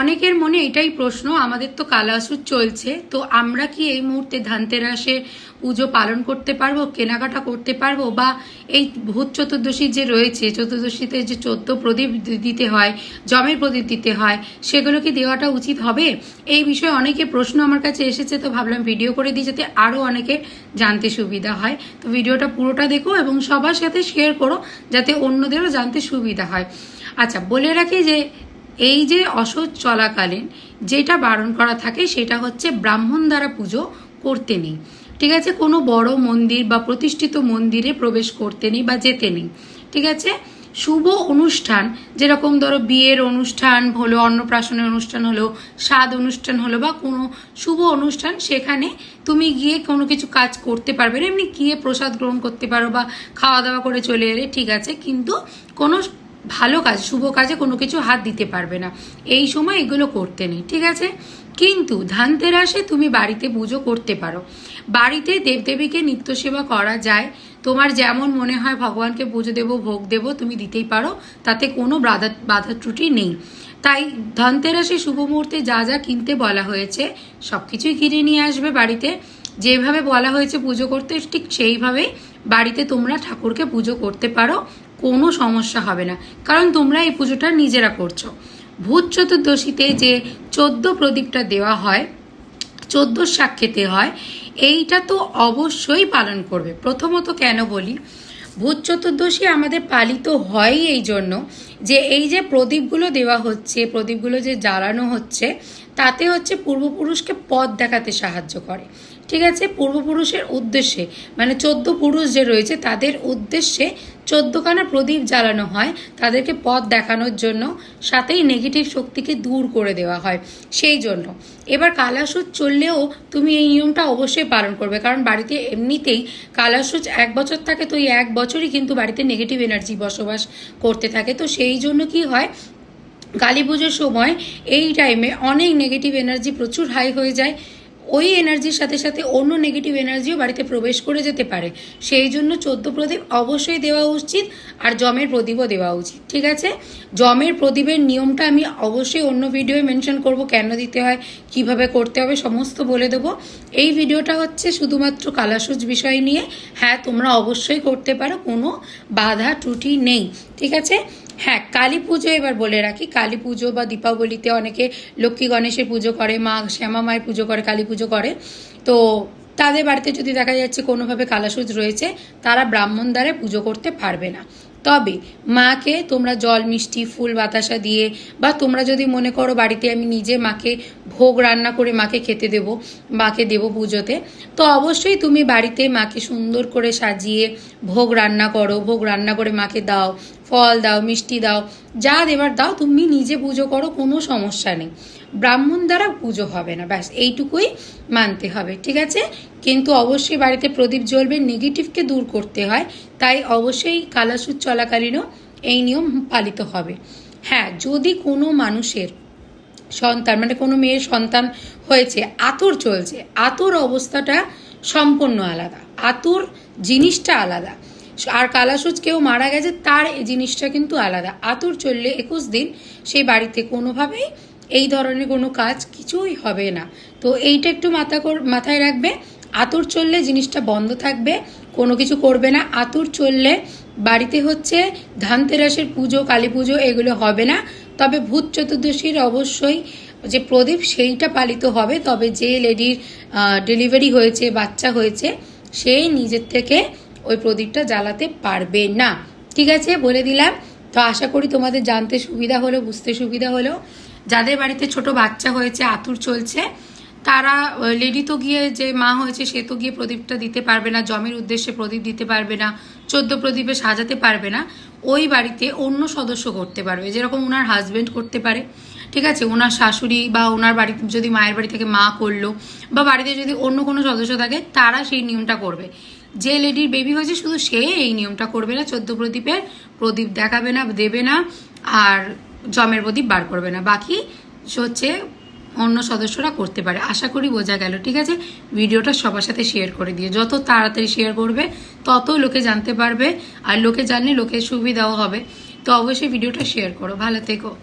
অনেকের মনে এটাই প্রশ্ন, আমাদের তো কালাসুর চলছে, তো আমরা কি এই মুহূর্তে ধানতেরাসে পুজো পালন করতে পারব, কেনাকাটা করতে পারব? বা এই ভূত চতুর্দশী যে রয়েছে, চতুর্দশীতে যে চোদ্দ প্রদীপ দিতে হয়, জমের প্রদীপ দিতে হয়, সেগুলো কি দেওয়াটা উচিত হবে? এই বিষয়ে অনেকে প্রশ্ন আমার কাছে এসেছে, তো ভাবলাম ভিডিও করে দিই যাতে আরও অনেকের জানতে সুবিধা হয়। তো ভিডিওটা পুরোটা দেখো এবং সবার সাথে শেয়ার করো, যাতে অন্যদেরও জানতে সুবিধা হয়। আচ্ছা বলে রাখি যে এই যে অসৎ চলাকালীন, যেটা বারণ করা থাকে, সেটা হচ্ছে ব্রাহ্মণ দ্বারা পুজো করতে নেই। ঠিক আছে? কোনো বড় মন্দির বা প্রতিষ্ঠিত মন্দিরে প্রবেশ করতে নেই বা যেতে নেই। ঠিক আছে? শুভ অনুষ্ঠান, যেরকম ধরো বিয়ের অনুষ্ঠান হলো, অন্নপ্রাশনের অনুষ্ঠান হলো স্বাদ অনুষ্ঠান হলো বা কোনো শুভ অনুষ্ঠান, সেখানে তুমি গিয়ে কোনো কিছু কাজ করতে পারবে না। এমনি গিয়ে প্রসাদ গ্রহণ করতে পারো বা খাওয়া দাওয়া করে চলে এলে, ঠিক আছে? কিন্তু কোনো ভালো কাজ, শুভ কাজে কোনো কিছু হাত দিতে পারবে না। এই সময় এগুলো করতে নেই, ঠিক আছে? কিন্তু ধানতেরাসে তুমি বাড়িতে পুজো করতে পারো। বাড়িতে দেবদেবীকে নিত্য সেবা করা যায়। তোমার যেমন মনে হয় ভগবানকে পুজো দেবো, ভোগ দেবো, তুমি দিতেই পারো। তাতে কোনো বাধা বাধা ত্রুটি নেই। তাই ধনতেরাসে শুভ মুহূর্তে যা যা কিনতে বলা হয়েছে সব কিছুই কিনে নিয়ে আসবে বাড়িতে। যেভাবে বলা হয়েছে পুজো করতে, ঠিক সেইভাবেই বাড়িতে তোমরা ঠাকুরকে পুজো করতে পারো। কোনো সমস্যা হবে না। কারণ তোমরা এই পুজোটা নিজেরা করছ। ভূত চতুর্দশীতে যে চোদ্দ প্রদীপটা দেওয়া হয়, চোদ্দ শাক খেতে হয়, এইটা তো অবশ্যই পালন করবে। প্রথমত কেন বলি, ভূত চতুর্দশী আমাদের পালিত হয় এই জন্য যে এই যে প্রদীপগুলো দেওয়া হচ্ছে, প্রদীপগুলো যে জ্বালানো হচ্ছে, তাতে হচ্ছে পূর্বপুরুষকে পথ দেখাতে সাহায্য করে। ঠিক আছে? পূর্বপুরুষের উদ্দেশ্যে মানে চোদ্দ পুরুষ যে রয়েছে, তাদের উদ্দেশ্যে চোদ্দখানা প্রদীপ জ্বালানো হয় তাদেরকে পথ দেখানোর জন্য। সাথেই নেগেটিভ শক্তিকে দূর করে দেওয়া হয়। সেই জন্য। এবার কালাসুচ চললেও তুমি এই নিয়মটা অবশ্যই পালন করবে। কারণ বাড়িতে এমনিতেই কালাসুচ এক বছর থাকে, তো এই এক বছরই কিন্তু বাড়িতে নেগেটিভ এনার্জি বসবাস করতে থাকে। তো সেই জন্য কি হয়? কালী পুজোর সময় এই টাইমে অনেক নেগেটিভ এনার্জি প্রচুর হাই হয়ে যায়। ওই এনার্জির সাথে সাথে অন্য নেগেটিভ এনার্জিও বাড়িতে প্রবেশ করে যেতে পারে। সেই জন্য চোদ্দ প্রদীপ অবশ্যই দেওয়া উচিত আর জমের প্রদীপও দেওয়া উচিত, ঠিক আছে? জমের প্রদীপের নিয়মটা আমি অবশ্যই অন্য ভিডিওয়ে মেনশন করব, কেন দিতে হয়, কীভাবে করতে হবে, সমস্ত বলে দেবো। এই ভিডিওটা হচ্ছে শুধুমাত্র কালাসুজ বিষয় নিয়ে। হ্যাঁ তোমরা অবশ্যই করতে পারো, কোনো বাধা ত্রুটি নেই, ঠিক আছে? হ্যাঁ কালী পুজো এবার বলে রাখি। কালী পুজো বা দীপাবলিতে অনেকে লক্ষ্মী গণেশের পুজো করে, মা শ্যামা মায়ের পুজো করে, কালী পুজো করে। তো তাদের বাড়িতে যদি দেখা যাচ্ছে কোনোভাবে কালাসুজ রয়েছে, তারা ব্রাহ্মণ দ্বারে পুজো করতে পারবে না। তবে মাকে তোমরা জল, মিষ্টি, ফুল, বাতাসা দিয়ে বা তোমরা যদি মনে করো বাড়িতে আমি নিজে মাকে ভোগ রান্না করে মাকে খেতে দেব, মাকে দেব পুজোতে, তো অবশ্যই তুমি বাড়িতে মাকে সুন্দর করে সাজিয়ে ভোগ রান্না করো, ভোগ রান্না করে মাকে দাও, ফল দাও, মিষ্টি দাও, যা দেবার দাও, তুমি নিজে পুজো করো, কোনো সমস্যা নেই। ব্রাহ্মণ দ্বারা পুজো হবে না, ব্যাস, এইটুকুই মানতে হবে, ঠিক আছে? কিন্তু অবশ্যই বাড়িতে প্রদীপ জ্বলবে নেগেটিভকে দূর করতে হয়, তাই অবশ্যই কালাসুর চলাকালীনও এই নিয়ম পালিত হবে। হ্যাঁ যদি কোনো মানুষের সন্তান মানে কোনো মেয়ের সন্তান হয়েছে, আতর চলছে, আতর অবস্থাটা সম্পূর্ণ আলাদা, আতুর জিনিসটা আলাদা। আর কালাসুচ কেউ মারা গেছে, তার এই জিনিসটা কিন্তু আলাদা। আতর চললে একুশ দিন সেই বাড়িতে কোনোভাবেই এই ধরনের কোনো কাজ কিছুই হবে না। তো এইটা একটু মাথা মাথায় রাখবে। আতুর চললে জিনিসটা বন্ধ থাকবে, কোনো কিছু করবে না। আতুর চললে বাড়িতে হচ্ছে ধানতেরাসের পুজো, কালী পুজো এগুলো হবে না। তবে ভূত চতুর্দশীর অবশ্যই যে প্রদীপ সেইটা পালিত হবে। তবে যে লেডির ডেলিভারি হয়েছে, বাচ্চা হয়েছে, সেই নিজের থেকে ওই প্রদীপটা জ্বালাতে পারবে না। ঠিক আছে? বলে দিলাম। তো আশা করি তোমাদের জানতে সুবিধা হলো, বুঝতে সুবিধা হলো। যাদের বাড়িতে ছোট বাচ্চা হয়েছে, আতুর চলছে, তারা লেডি তো গিয়ে যে মা হয়েছে, সে তো গিয়ে প্রদীপটা দিতে পারবে না, জমের উদ্দেশ্যে প্রদীপ দিতে পারবে না, চোদ্দ প্রদীপে সাজাতে পারবে না, ওই বাড়িতে অন্য সদস্য করতে পারবে। যেরকম ওনার হাজবেন্ড করতে পারে, ঠিক আছে? ওনার শাশুড়ি বা ওনার বাড়ি, যদি মায়ের বাড়ি থেকে মা করল, বা বাড়িতে যদি অন্য কোনো সদস্য থাকে, তারা সেই নিয়মটা করবে। যে লেডির বেবি হয়েছে, শুধু সে এই নিয়মটা করবে না, চোদ্দ প্রদীপের প্রদীপ দেখাবে না, দেবে না, আর জমের প্রদীপ বার করবে না। বাকি হচ্ছে অন্য সদস্যরা করতে পারে। আশা করি বোঝা গেল, ঠিক আছে? ভিডিওটা সবার সাথে শেয়ার করে দিয়ে, যত তাড়াতাড়ি শেয়ার করবে, তত লোকে জানতে পারবে। আর লোকে জানলে লোকের সুবিধাও হবে। তো অবশ্যই ভিডিওটা শেয়ার করো। ভালো থেকো।